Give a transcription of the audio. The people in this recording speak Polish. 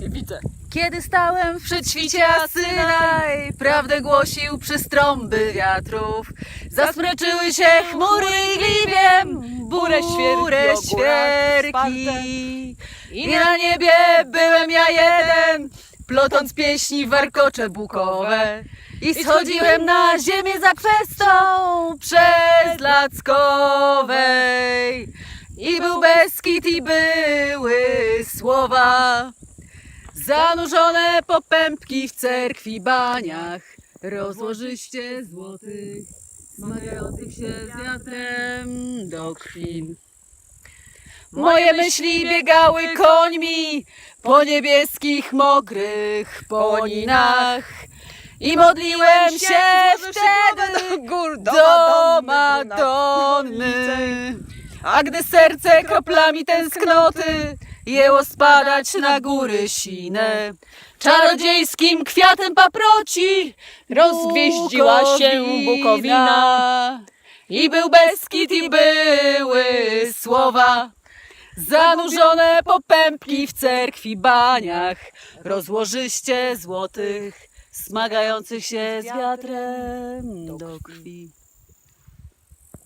Widzę. Kiedy stałem w przedświcie Synaj, prawdę głosił przez trąby wiatrów. Zasmreczyły się chmury i glibiem, burę świerki. I na niebie byłem ja jeden, plotąc pieśni warkocze bukowe. I schodziłem na ziemię za kwestą przez Lackowej. I był Beskid i były słowa Zanurzone popępki w cerkwi baniach Rozłożyście złotych Zmagających się z wiatrem do krwi Moje myśli biegały końmi Po niebieskich, mokrych poninach I modliłem się wtedy do Madonny. A gdy serce kroplami tęsknoty jęło spadać na góry sine, czarodziejskim kwiatem paproci Rozgwieździła się Bukowina. I był Beskid i były słowa zanurzone popępki w cerkwi baniach, rozłożyście złotych, smagających się z wiatrem do krwi.